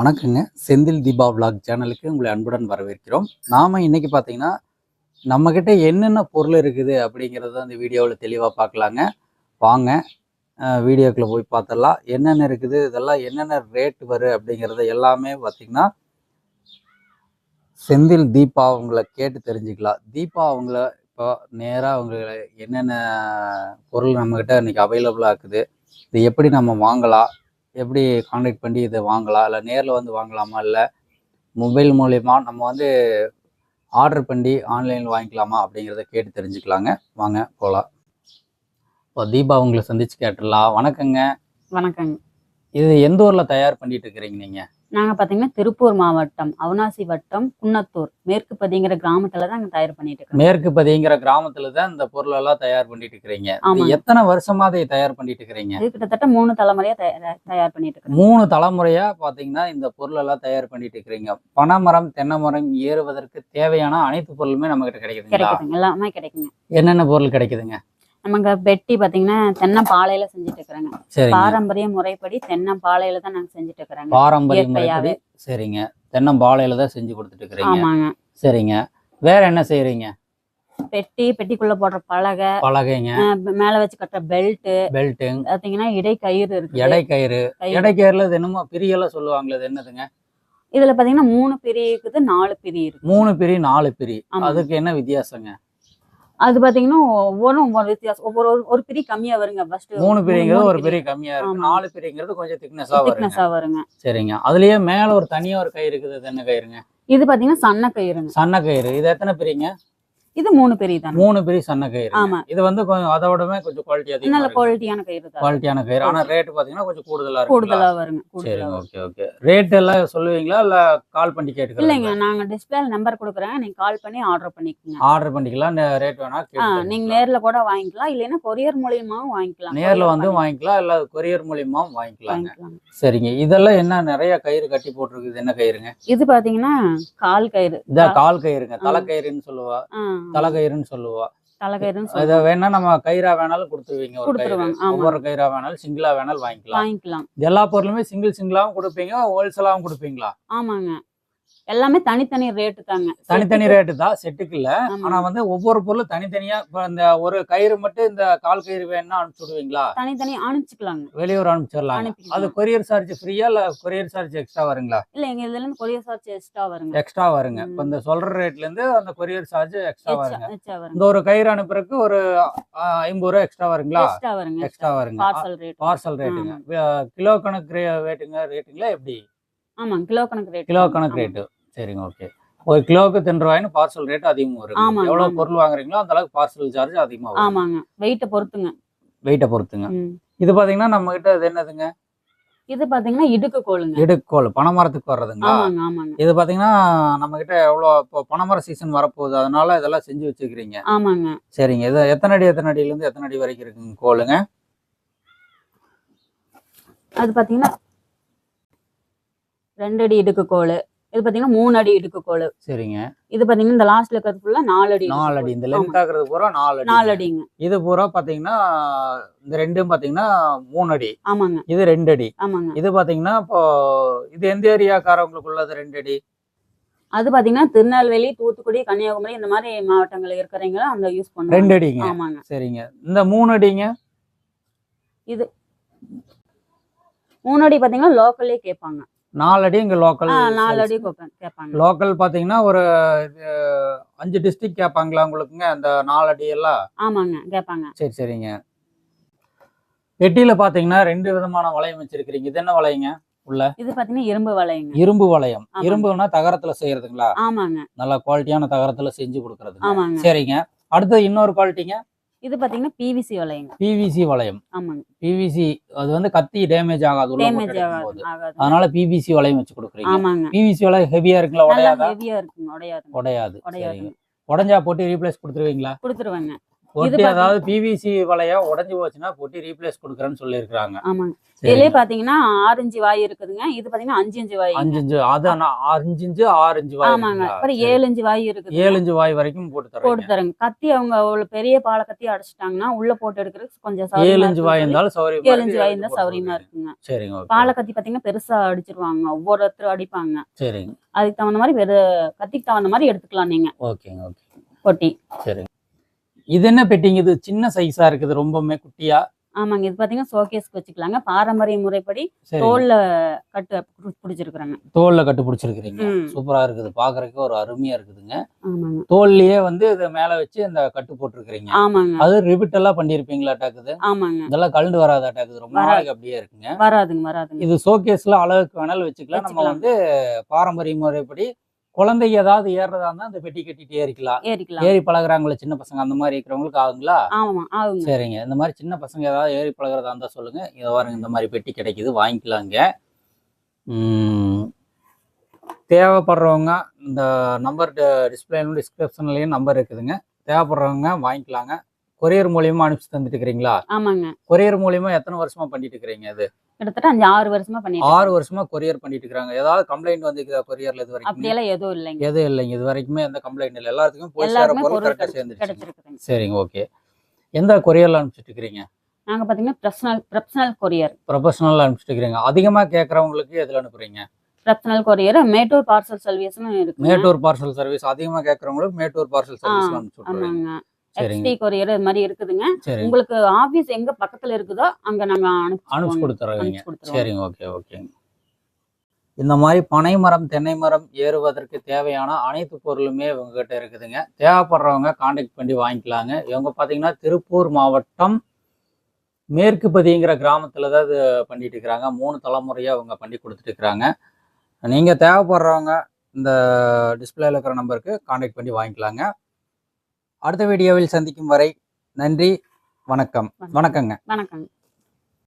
வணக்கங்க. செந்தில் தீபா vlog சேனலுக்கு உங்களை அன்புடன் வரவேற்கிறோம். நாம் இன்றைக்கி பார்த்தீங்கன்னா நம்மக்கிட்ட என்னென்ன பொருள் இருக்குது அப்படிங்கிறத அந்த வீடியோவில் தெளிவாக பார்க்கலாங்க வாங்க வீடியோக்குள்ளே போய் பார்த்துடலாம் என்னென்ன இருக்குது இதெல்லாம் என்னென்ன ரேட் வரும் அப்படிங்கிறத எல்லாமே பார்த்தீங்கன்னா செந்தில் தீபா அவங்கள கேட்டு தெரிஞ்சுக்கலாம். தீபா அவங்கள இப்போ நேராக அவங்கள என்னென்ன பொருள் நம்மக்கிட்ட இன்றைக்கி அவைலபிளாக இருக்குது இது எப்படி நம்ம வாங்கலாம் எப்படி காண்டாக்ட் பண்ணி இதை வாங்கலாம்? இல்லை நேரில் வந்து வாங்கலாமா? இல்லை மொபைல் மூலயமா நம்ம வந்து ஆர்டர் பண்ணி ஆன்லைனில் வாங்கிக்கலாமா? அப்படிங்கிறத கேட்டு தெரிஞ்சுக்கலாங்க. வாங்க போகலாம். இப்போ தீபா உங்களை சந்திச்சு கேட்டுடலாம். வணக்கங்க. வணக்கங்க. இது எந்த ஊரில் தயார் பண்ணிட்டு இருக்கிறீங்க நீங்கள் நாங்க பாத்தீங்கன்னா திருப்பூர் மாவட்டம் அவினாசி வட்டம் குன்னத்தூர். மேற்கு பதிங்கிற கிராமத்துல தான் தயார் பண்ணிட்டு இருக்கோம். மேற்கு பதிங்கிற கிராமத்துல தான் இந்த பொருளெல்லாம் தயார் பண்ணிட்டு இருக்கிறீங்க. எத்தனை வருஷமா அதை தயார் பண்ணிட்டு இருக்கிறீங்க? இது கிட்டத்தட்ட மூணு தலைமுறையா தயார் பண்ணிட்டு இருக்கோம். மூணு தலைமுறையா பாத்தீங்கன்னா இந்த பொருளெல்லாம் தயார் பண்ணிட்டு இருக்கிறீங்க. பனைமரம் தென்னை மரம் ஏறுவதற்கு தேவையான அனைத்து பொருளுமே நம்ம கிட்ட கிடைக்குதுங்களா? கிடைக்குதுங்க. எல்லாமே கிடைக்குங்க. என்னென்ன பொருள் கிடைக்குதுங்க? நமக்கு பெட்டி பாத்தீங்கன்னா தென்னம்பாளையில செஞ்சுட்டு இருக்கிறோங்க பாரம்பரிய முறைப்படி தென்னம்பாளையில தான் நாங்க செஞ்சுட்டு இருக்கிறோங்க பாரம்பரிய முறைப்படி? இயற்கையாவே. சரிங்க. தென்னம்பாளையில தான் செஞ்சு கொடுத்துட்டு இருக்கிறீங்க ஆமாங்க. சரிங்க. வேற என்ன செய்றீங்க? பெட்டி பெட்டிக்குள்ள போடுற பலகை பலகைங்க. மேல வச்சு கட்டுற பெல்ட் பெல்ட்டு பாத்தீங்கன்னா இடை கயிறு இருக்கு. எடை கயிறு. எடை கயிறுல என்னமோ பிரியெல்லாம் சொல்லுவாங்களே அது என்னதுங்க? இதுல பாத்தீங்கன்னா மூணு பிரி இருக்குது நாலு பிரி இருக்கு. மூணு பிரி நாலு பிரி. அதுக்கு என்ன வித்தியாசங்க? அது பாத்தீங்கன்னா ஒவ்வொன்றும் ஒவ்வொரு வித்தியாசம். ஒவ்வொரு ஒரு- பிரி கம்மியா வருங்க ஃபர்ஸ்ட் மூணு பிரிங்கிறது ஒரு பிரி. கம்மியா இருக்கு. நாலு பிரிங்கிறது கொஞ்சம் திக்னஸா திக்னஸா வருங்க. சரிங்க. அதுலயே மேல ஒரு தனியா ஒரு கயிறு இருக்குது அது என்ன கயிறுங்க. இது பாத்தீங்கன்னா சன்ன கயிறுங்க. சன்ன கயிறு. இது எத்தனை பிரிங்க? இது மூணு பெரிய தானே? மூணு பிரி சன்ன கயிறு. ஆமா. இது வந்து கொஞ்சம் அதோடமே கொஞ்சம் குவாலிட்டி நல்ல அதிகமா குவாலிட்டியான கயிறு தான். குவாலிட்டியான கயிறு. ஆனா ரேட் பாத்தீங்கன்னா கொஞ்சம் கூடுதலா இருக்கு கூடுதலா வருங்க வரும். ஓகே ஓகே ரேட் எல்லாம் சொல்லுவீங்களா? இல்ல கால் பண்ணி இல்லைங்க கேட்டுக்கலாம் நாங்க டிஸ்பிளே நம்பர் கொடுக்குறேன். நீங்க கால் பண்ணி ஆர்டர் பண்ணிக்கோங்க. ஆர்டர் பண்ணிக்கலாம். ரேட் வேணா நீங்க நேர்ல கூட வாங்கிக்கலாம். இல்லைன்னா கொரியர் மூலியமாவும் வாங்கிக்கலாம். நேர்ல வந்து வாங்கிக்கலாம். இல்ல கொரியர் மூலியமாவும் வாங்கிக்கலாங்க. வாங்கிக்கலாம் சரிங்க. இதெல்லாம் என்ன நிறைய கயிறு கட்டி போட்டிருக்குது. என்ன கயிறுங்க? இது பாத்தீங்கன்னா கால் கயிறு. இத கால் கயிறுங்க. தலை கயிறுன்னு சொல்லுவா. ஆ, தலை கயிறுன்னு சொல்லுவா. தலை கயிறுன்னு இதை. வேணா நம்ம கயிறா வேணாலும் கொடுத்துருவீங்க. ஒரு கயிறு. ஒவ்வொரு கயிறா வேணாலும் சிங்கிளா வேணாலும் வாங்கிக்கலாம். வாங்கிக்கலாம். எல்லா பொருளுமே சிங்கிள் சிங்கிளாவும் கொடுப்பீங்க ஹோல்சேலாவும் கொடுப்பீங்களா? ஆமாங்க. எல்லாமே தனித்தனி ரேட்டு தாங்க. தனித்தனி ரேட்டு தான் செட்டுக்கு இல்ல. ஆனா வந்து ஒவ்வொரு பொருளும் தனித்தனியா இப்ப இந்த ஒரு கயிறு மட்டும் இந்த கால் கயிறு வேணும்னா அனுப்பிச்சு விடுவீங்களா? தனித்தனி அனுப்பிச்சுக்கலாங்க. வெளியூர் அனுப்பிச்சிடலாம். அது கொரியர் சார்ஜ் ஃப்ரீயா இல்ல கொரியர் சார்ஜ் எக்ஸ்ட்ரா வருங்களா? இல்ல எங்க இதுல இருந்து கொரியர் சார்ஜ் எக்ஸ்ட்ரா வருங்க. எக்ஸ்ட்ரா வருங்க. இப்ப இந்த சொல்ற ரேட்ல இருந்து அந்த கொரியர் சார்ஜ் எக்ஸ்ட்ரா வருங்க. இந்த ஒரு கயிறு அனுப்புறதுக்கு ஒரு ஐம்பது ரூபா எக்ஸ்ட்ரா வருங்களா? எக்ஸ்ட்ரா வருங்க. எக்ஸ்ட்ரா வருங்க. பார்சல் ரேட் பார்சல் ரேட்டுங்க கிலோ கணக்கு ரேட்டுங்க ரேட்டுங்களா எப்படி? ஆமாங்க கிலோ கணக்கு ரேட் கிலோ கணக்கு ரேட்டு சரிங்க ஓகே ஒரு கிலோவுக்கு தென் ரூபாய்னு பார்சல் ரேட் அதிகமாக வரும் எவ்வளவு ஆமாங்க. பொருள் வாங்குறீங்களோ அந்த அளவுக்கு பார்சல் சார்ஜ் அதிகமாக வரும் ஆமாங்க. வெயிட்ட பொறுத்துங்க. வெயிட்டை பொறுத்துங்க. இது பாத்தீங்கன்னா நம்ம கிட்ட இது என்னதுங்க? இது பாத்தீங்கன்னா இடுக்கு கோளுங்க. இடுக்கோல் பனைமரத்துக்கு வர்றதுங்களா? ஆமாங்க ஆமாங்க. இது பாத்தீங்கன்னா நம்ம கிட்ட எவ்வளோ இப்போ பனைமர சீசன் வரப்போகுது. அதனால இதெல்லாம் செஞ்சு வச்சுக்கிறீங்க. ஆமாங்க. சரிங்க இது எத்தனை அடி எத்தனை அடியில இருந்து எத்தனை அடி வரைக்கும் இருக்குங்க கோலுங்க அது பாத்தீங்கன்னா ரெண்டு அடி இடுக்கு கோல் இது பாத்தீங்கன்னா மூணு அடி இடுக்கு கோல் சரிங்க. இது பாத்தீங்கன்னா இந்த லாஸ்ட்ல இருக்கிறது ஃபுல்லா நாலு அடி நாலு. அடி. இந்த. லென்த் ஆகுறது பூரா நாலு நாலு அடிங்க. இது பூரா பாத்தீங்கன்னா இந்த ரெண்டும் பாத்தீங்கன்னா மூணு அடி. ஆமாங்க. இது ரெண்டு அடி. ஆமாங்க. இது பாத்தீங்கன்னா இப்போ இது எந்த ஏரியாக்காரவங்களுக்கு உள்ளது ரெண்டு அடி? அது பாத்தீங்கன்னா திருநெல்வேலி தூத்துக்குடி கன்னியாகுமரி இந்த மாதிரி மாவட்டங்கள் இருக்கிறவங்க அந்த யூஸ் பண்ணுவாங்க. ரெண்டு அடிங்க. ஆமாங்க. சரிங்க. இந்த மூணு அடிங்க? மூணு அடி பாத்தீங்கன்னா லோக்கல்லே கேட்பாங்க நாலு அடி இங்க லோக்கல் ஆ, நாலு அடி கேட்பாங்க- லோக்கல் பாத்தீங்கன்னா ஒரு அஞ்சு டிஸ்ட்ரிக்ட் கேட்பாங்களா உங்களுக்குங்க அந்த நாலு அடி எல்லாம்? ஆமாங்க கேட்பாங்க சரி சரிங்க. பெட்டியில பாத்தீங்கன்னா ரெண்டு விதமான வளையம் வச்சிருக்கிறீங்க. இது என்ன வளையங்க இது பாத்தீங்கன்னா இரும்பு வளையங்க இரும்பு வளையம். இரும்புனா தகரத்துல செய்யறதுங்களா? ஆமாங்க. நல்ல குவாலிட்டியான தகரத்துல செஞ்சு கொடுக்கறது ஆமாங்க. சரிங்க. அடுத்து இன்னொரு குவாலிட்டிங்க இது பாத்தீங்கன்னா பிவிசி வளையங்க. பிவிசி வளையம். ஆமாங்க. பிவிசி அது வந்து கத்தி டேமேஜ் ஆகாது டேமேஜ். ஆகாது அதனால பிவிசி வளையம் வச்சு கொடுக்குறீங்க. ஆமாங்க. பிவிசி வளையம் ஹெவியா இருக்குங்களா நல்லா உடையாதா? ஹெவியா இருக்குங்க உடையாதுங்க. உடையாது. உடையாதுங்க. உடஞ்சா போட்டு ரீப்ளேஸ் கொடுத்துருவீங்களா? கொடுத்துருவேங்க. பொட்டி அதாவது பிவிசி வலையா உடைஞ்சு போச்சுன்னா பொட்டி ரீப்ளேஸ் கொடுக்குறேன்னு சொல்லியிருக்காங்க ஆமாங்க. இதுலயே பாத்தீங்கன்னா ஆறு இன்ச்சு வாய் இருக்குதுங்க. இது பாத்தீங்கன்னா அஞ்சு இன்ச்சு வாய். அஞ்சு இஞ்சு அது ஆனா அஞ்சு இஞ்சு ஆறு இஞ்சு வாய் ஆமாங்க? அப்புறம். ஏழு இன்ச்சு வாய் இருக்குது. ஏழு இஞ்சு வாய் வரைக்கும் போட்டு போட்டு தரேன் தரேங்க கத்தி அவங்க அவ்வளவு பெரிய பாலை கத்தி அடைச்சிட்டாங்கன்னா உள்ள போட்டு எடுக்கிறதுக்கு கொஞ்சம் ஏழு இஞ்சு வாய் இருந்தாலும் சௌரியம் ஏழு இன்ச்சு வாய் இருந்தா சௌரியமா இருக்குங்க. சரிங்க பாலை கத்தி பாத்தீங்கன்னா பெருசா அடிச்சிருவாங்க. ஒவ்வொருத்தரும் அடிப்பாங்க. சரிங்க. அதுக்கு தகுந்த மாதிரி வெறு கத்திக்கு தகுந்த மாதிரி எடுத்துக்கலாம் நீங்க. ஓகேங்க ஓகே. பொட்டி. சரிங்க இது என்ன பெட்டிங்க இது சின்ன சைஸா இருக்குது ரொம்பவுமே குட்டியா? ஆமாங்க இது பாத்தீங்கன்னா ஷோகேஸ்க்கு வச்சுக்கலாங்க. பாரம்பரிய முறைப்படி சரி தோல்ல கட்டு பு- பிடிச்சிருக்கிறாங்க. தோல்ல கட்டு பிடிச்சிருக்கிறீங்க. ம். சூப்பரா இருக்குது. பாக்குறதுக்கு ஒரு அருமையா இருக்குதுங்க. ஆமாங்க. தோல்லயே வந்து இதை மேல வச்சு இந்த கட்டு போட்டிருக்கிறீங்க. ஆமாங்க. அது ரிபிட் எல்லாம் பண்ணிருப்பீங்களாட்டாக்குது ஆமாங்க. இதெல்லாம் கழண்டு வராதாட்டாக்குது ரொம்ப வராது. நாளைக்கு அப்படியே இருக்குங்க. வராதுங்க வராதுங்க. இது ஷோகேஸ்ல அளவுக்கு வேணாலும் வச்சுக்கலாம். நம்ம வச்சுக்கலாம். வந்து பாரம்பரிய முறைப்படி குழந்தைங்க ஏதாவது ஏறுறதா இருந்தா அந்த பெட்டி கட்டிட்டு ஏறிக்கலாம் ஏறிக்கலாம். ஏறி பழகுறாங்களே சின்ன பசங்க அந்த மாதிரி இருக்கிறவங்களுக்கு ஆகுங்களா? ஆமா ஆகுங்க. சரிங்க. இந்த மாதிரி சின்ன பசங்க ஏதாவது ஏறி பழகுறதா இருந்தா சொல்லுங்க. இதை பாருங்க இந்த மாதிரி பெட்டி கிடைக்குது வாங்கிக்கலாங்க தேவைப்படுறவங்க இந்த நம்பர் டிஸ்பிளேலும் டிஸ்கிரிப்ஷன்லயும் நம்பர் இருக்குதுங்க. தேவைப்படுறவங்க வாங்கிக்கலாங்க. கொரியர் மூலியமா அனுப்பிச்சு தந்துட்டு இருக்கிறீங்களா? ஆமாங்க. கொரியர் மூலியமா எத்தனை வருஷமா பண்ணிட்டு இருக்கிறீங்க இது? கிட்டத்தட்ட அஞ்சு ஆறு வருஷமா பண்ணிட்டு ஆறு வருஷமா கொரியர் பண்ணிட்டு இருக்காங்க ஏதாவது கம்ப்ளைண்ட் வந்துக்குதா கொரியர்ல இது வரைக்கும் அப்படியெல்லாம் எதுவும் இல்லைங்க. எதுவும் இல்லைங்க. இது வரைக்குமே எந்த கம்ப்ளைண்ட் இல்லை. எல்லாத்துக்கும் போய் சேர பொருள் கரெக்டாக சேர்ந்துருச்சு சரிங்க ஓகே எந்த கொரியர்ல அனுப்பிச்சிட்டு இருக்கிறீங்க? நாங்க பாத்தீங்கன்னா ப்ரொஃபஷனல் ப்ரொஃபஷனல் கொரியர் ப்ரொஃபஷனல் அனுப்பிச்சிட்டு இருக்கிறீங்க. அதிகமா கேட்கறவங்களுக்கு எதுல அனுப்புறீங்க? ப்ரொஃபஷனல் கொரியர் மேட்டூர் பார்சல் சர்வீஸ்னு இருக்கு. மேட்டூர் பார்சல் சர்வீஸ் அதிகமா கேட்கறவங்களுக்கு மேட்டூர் பார்சல் சர்வீஸ் அனுப்பிச்சு எக்ஸ்டி கொரியர் இது மாதிரி இருக்குதுங்க. உங்களுக்கு ஆபீஸ் எங்க பக்கத்துல இருக்குதோ அங்க நாங்க அனுப்பிச்சு கொடுத்துருவோம். சரிங்க ஓகே ஓகேங்க இந்த மாதிரி பனை மரம் தென்னை மரம் ஏறுவதற்கு தேவையான அனைத்து பொருளுமே இவங்ககிட்ட இருக்குதுங்க. தேவைப்படுறவங்க காண்டாக்ட் பண்ணி வாங்கிக்கலாங்க. இவங்க பார்த்தீங்கன்னா திருப்பூர் மாவட்டம் மேற்குப்பதிங்கிற கிராமத்தில் தான் இது பண்ணிட்டு இருக்கிறாங்க. மூணு தலைமுறையாக அவங்க பண்ணி கொடுத்துட்டு இருக்கிறாங்க. நீங்கள் தேவைப்படுறவங்க இந்த டிஸ்பிளேல இருக்கிற நம்பருக்கு காண்டாக்ட் பண்ணி வாங்கிக்கலாங்க. அடுத்த வீடியோவில் சந்திக்கும் வரை நன்றி வணக்கம். வணக்கங்க. வணக்கங்க.